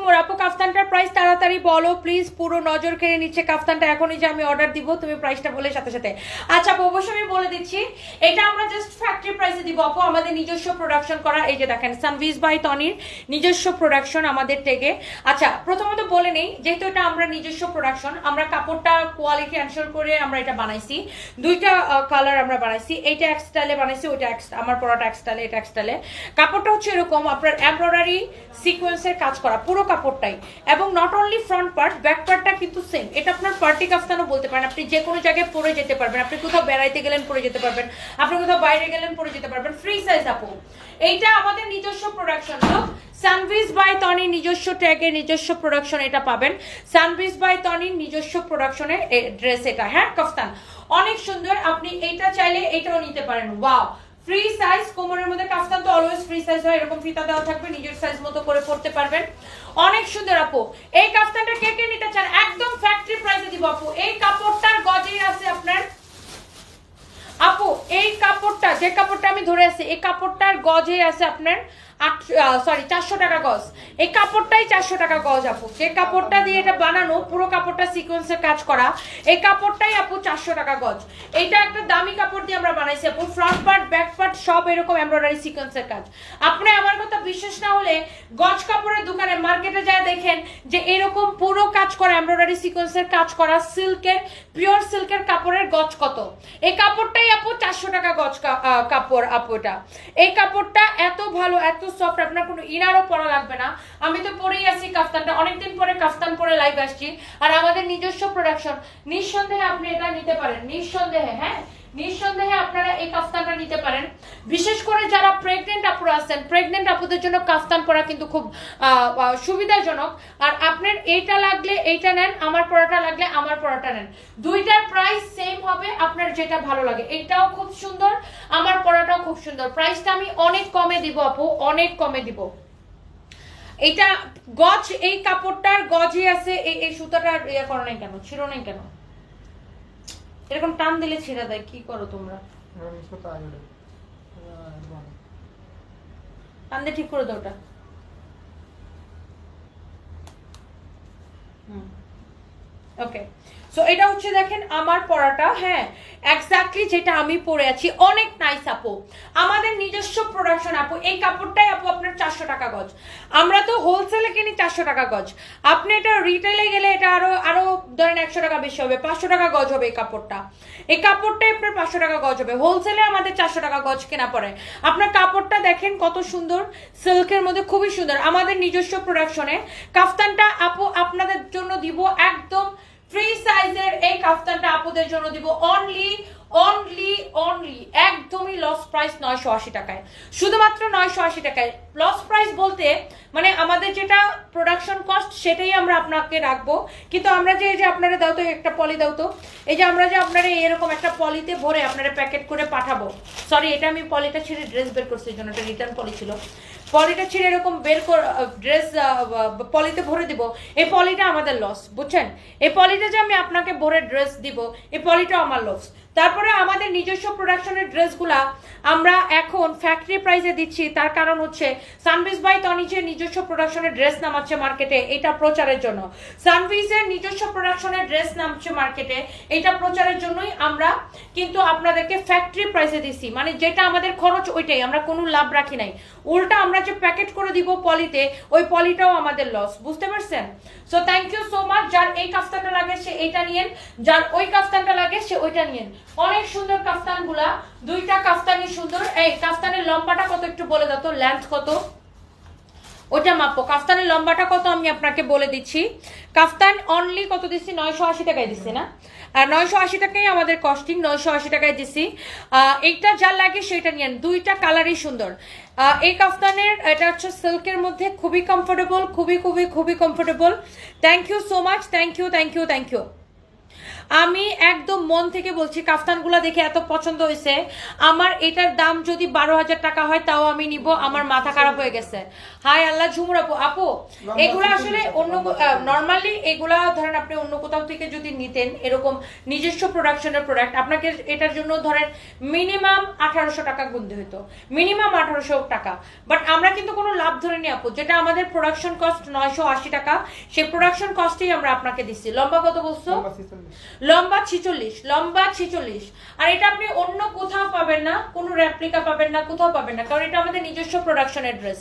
ঝুমুর আপু কাফতানটার প্রাইস তাড়াতাড়ি বলো প্লিজ পুরো নজর কেড়ে নিচ্ছে কাফতানটা। এখনই যে আমি অর্ডার দিব, তুমি প্রাইসটা বলে সাথে সাথে। আচ্ছা অবশ্যই আমি বলে দিচ্ছি, এটা আমরা জাস্ট ফ্যাক্টরি প্রাইসে দিব। আপু, আমাদের নিজস্ব প্রোডাকশন করা, এই যে দেখেন সানভিজ বাই টনির নিজস্ব প্রোডাকশন আমাদের থেকে আচ্ছা প্রথমত বলে নেই, যেহেতু এটা আমরা নিজস্ব প্রোডাকশন আমরা কাপড়টা কোয়ালিটি এনশোর করে আমরা এটা বানাইছি। দুইটা কালার আমরা বানাইছি, এইটা এক স্টাইলে বানাইছি, ওইটা এক আমার পরাটা এক স্টাইলে এটা এক স্টাইলে কাপড়টা হচ্ছে এরকম, আপনার এমব্রয়ডারি সিকোয়েন্সের কাজ করা, পুরো কাপড়টাই। এবং not only front part back পার্টটা কিন্তু সেম এটা আপনার পার্টি কাফতানও বলতে পারেন। আপনি যে কোনো জায়গায় পরে যেতে পারবেন। আপনি কোথাও বেড়াইতে গেলেন পরে যেতে পারবেন। আপনি কোথাও বাইরে গেলেন পরে যেতে পারবেন। ফ্রি সাইজ আপু। এইটা আমাদের নিজস্ব প্রোডাকশন লোক। সানভিজ বাই টনি নিজস্ব ট্যাগের নিজস্ব প্রোডাকশন এটা পাবেন। সানভিজ বাই টনির নিজস্ব প্রোডাকশনের ড্রেস এটা। হ্যাঁ কফতান? অনেক সুন্দর। আপনি এইটা চাইলে এটাও নিতে পারেন। ওয়াও ফ্রি সাইজ কোমরের মধ্যে কাফতান তো অলওয়েজ ফ্রি সাইজ হয়, এরকম ফিতা দেওয়া থাকবে, নিজের সাইজ মতো করে পড়তে পারবেন। অনেক সুন্দর আপু, এই কাফতানটা কে কে নিতে চান? একদম ফ্যাক্টরি প্রাইসে দিব আপু। এই কাপড়টার গজেই আছে আপনার। আপু, এই কাপড়টা, যে কাপড়টা আমি ধরে আছি, এই কাপড়টার গজেই আছে আপনার আট সরি চারশো টাকা গজ। এই কাপড়টাই চারশো টাকা গজ, আপু। যে কাপড়টা দিয়ে এটা বানানো, পুরো কাপড়টা সিকোয়েন্সের কাজ করা, এই কাপড়টাই আপু চারশো টাকা গজ। এইটা একটা দামি কাপড় দিয়ে আমরা বানাইছি, আপু। ফ্রন্ট পার্ট ব্যাক পার্ট সব এরকম এমব্রয়ডারি সিকোয়েন্সের কাজ। আপনি আমার কথা বিশ্বাস না হলে গজ কাপড়ের দোকানে মার্কেটে যায় দেখেন যে এরকম পুরো কাজ করা এমব্রয়ডারি সিকোয়েন্সের কাজ করা সিল্কের পিওর সিল্কের কাপড়ের গজ কত। এই কাপড়টাই আপু চারশো টাকা গজ কাপড়, আপু এটা। এই কাপড়টা এত ভালো, এত সফট আপনার কোনো ইনারও পরা লাগবে না। আমি তো পরেই আছি কাফতানটা, অনেকদিন পরে কাফতান পরে লাইভ আসছি। আর আমাদের নিজস্ব প্রোডাকশন নিঃসন্দেহে আপনি এটা নিতে পারেন, নিঃসন্দেহে হ্যাঁ? নিঃসন্দেহে আপনারা এই কাফতানটা নিতে পারেন। বিশেষ করে যারা প্রেগনেন্ট আপুরা আছেন প্রেগনেন্ট আপুদের জন্য কাফতান পরা কিন্তু খুব সুবিধাজনক। আর আপনার এইটা লাগলে এইটা নেন, আমার পরাটা লাগলে আমার পরাটা নেন। দুইটার প্রাইস সেম হবে, আপনার যেটা ভালো লাগে। এইটাও খুব সুন্দর, আমার পরাটাও খুব সুন্দর। প্রাইসটা আমি অনেক কমে দিব আপু, অনেক কমে দিব। এটা গজ, এই কাপড়টার গজে আছে, এই সুতাটার ইয়ে করো নাই কেন ছিল নাই কেন? এরকম টান দিলে ছিঁড়ে দেয় কি করো তোমরা? টান দিয়ে ঠিক করে দাও ওটা। ওকে সো এটা হচ্ছে দেখেন আমার পড়াটা হ্যাঁ। এক্স্যাক্টলি যেটা আমি পরে আছি। অনেক নাইস আপু। আমাদের নিজস্ব প্রোডাকশন আপু। এই কাপড়টাই আপু আপনার চারশো টাকা গজ। আমরা তো হোলসেলে কিনি চারশো টাকা গজ। আপনি এটা রিটেলে গেলে এটা আরও আরও ধরেন একশো টাকা বেশি হবে, পাঁচশো টাকা গজ হবে এই কাপড়টা। এই কাপড়টাই আপনার পাঁচশো টাকা গজ হবে। হোলসেলে আমাদের চারশো টাকা গজ কেনা পড়ে। আপনার কাপড়টা দেখেন কত সুন্দর। সিল্কের মধ্যে খুবই সুন্দর। আমাদের নিজস্ব প্রোডাকশনে কাফতানটা আপু আপনাদের জন্য দিব একদম ফ্রি সাইজের এই কাফতানটা আপুদের জন্য দিব অনলি অনলি অনলি একদমই লস প্রাইস নয়শো আশি টাকায়। শুধুমাত্র নয়শো আশি টাকায়। লস প্রাইস বলতে মানে আমাদের যেটা প্রোডাকশন কস্ট সেটাই আমরা আপনাকে রাখব। কিন্তু আমরা যে এই যে আপনারা দাও তো, একটা পলি দাও তো, এই যে আমরা যে আপনারা এরকম একটা পলিতে ভরে আপনারা প্যাকেট করে পাঠাবো। সরি এটা আমি পলিটা ছেড়ে ড্রেস বের করছি, এই জন্য এটা রিটার্ন পলি ছিল। পলিটা ছিঁড়ে এরকম বের করে ড্রেস পলিতে ভরে দিব। এই পলিটা আমাদের লস বুঝছেন? এই পলিটা যে আমি আপনাকে ভরে ড্রেস দিব, এই পলিটাও আমার লস তারপরে আমাদের নিজস্ব প্রোডাকশনের ড্রেসগুলা আমরা এখন ফ্যাক্টরি প্রাইসে দিচ্ছি। তার কারণ হচ্ছে সানভিজ বাই তনি যে নিজস্ব প্রোডাকশনের ড্রেস নামাচ্ছে মার্কেটে এটা প্রচারের জন্য। সানভিজের নিজস্ব প্রোডাকশনের ড্রেস নামছে মার্কেটে এটা প্রচারের জন্যই আমরা কিন্তু আপনাদেরকে ফ্যাক্টরি প্রাইসে দিচ্ছি। মানে যেটা আমাদের খরচ, ওইটাই। আমরা কোনো লাভ রাখি নাই। উল্টা আমরা যে প্যাকেট করে দিব পলিতে, ওই পলিটাও আমাদের লস বুঝতে পারছেন? So thank you so much যার এই কাফতানটা লাগে, সে এইটা নিয়েন। যার ওই কাফতানটা লাগে, সে ওইটা নিয়েন। অনেক সুন্দর কাফতানগুলা দুইটা কাফতানই সুন্দর। এই কাফতানের লম্বাটা কত একটু বলে দাও তো? লেন্থ কত? ওটা মাপো। কাফতানের লম্বাটা কত আমি আপনাকে বলে দিচ্ছি। কাফতান অনলি কত দিচ্ছি? নয়শো আশি টাকায় দিচ্ছি না? আর নয়শো আশি টাকাই আমাদের কস্টিং নয়শো আশি টাকায় দিচ্ছি। এইটা যা লাগে সেটা নিয়েন। দুইটা কালারই সুন্দর। এই কাফতানের, এটা হচ্ছে সিল্কের মধ্যে খুবই কমফোর্টেবল খুবই খুবই খুবই comfortable thank you so much thank you thank you thank you আমি একদম মন থেকে বলছি, কাফতানগুলো দেখে এত পছন্দ হয়েছে। আমার এটার দাম যদি বারো হাজার টাকা হয়, তাও আমি নিব। আমার মাথা খারাপ হয়ে গেছে। হাই আল্লাহ, ঝুমুর আপু আপু, এগুলো আসলে অন্য নর্মালি এগুলা ধরেন আপনি অন্য কোথাও থেকে যদি নিতেন, এরকম নিজস্ব প্রোডাকশনের প্রোডাক্ট আপনাকে এটার জন্য ধরেন মিনিমাম আঠারোশো টাকা গুনতে হতো মিনিমাম আঠারোশো টাকা। বাট আমরা কিন্তু কোনো লাভ ধরে আপু। যেটা আমাদের প্রোডাকশন কস্ট নয়শো আশি টাকা, সেই প্রোডাকশন কস্টেই আমরা আপনাকে দিচ্ছি। লম্বা কত বলছো? লম্বা ছিচল্লিশ লম্বা ছিচল্লিশ। আর এটা আপনি অন্য কোথাও পাবেন না, কোন রেপ্লিকা পাবেন না, কোথাও পাবেন না, কারণ এটা আমাদের নিজস্ব প্রোডাকশন অ্যাড্রেস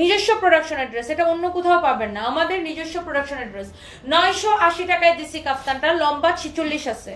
নিজস্ব প্রোডাকশন অ্যাড্রেস এটা অন্য কোথাও পাবেন না, আমাদের নিজস্ব প্রোডাকশন অ্যাড্রেস নয়শো আশি টাকায় দিছি কাপ্তানটা লম্বা ছিচল্লিশ আছে।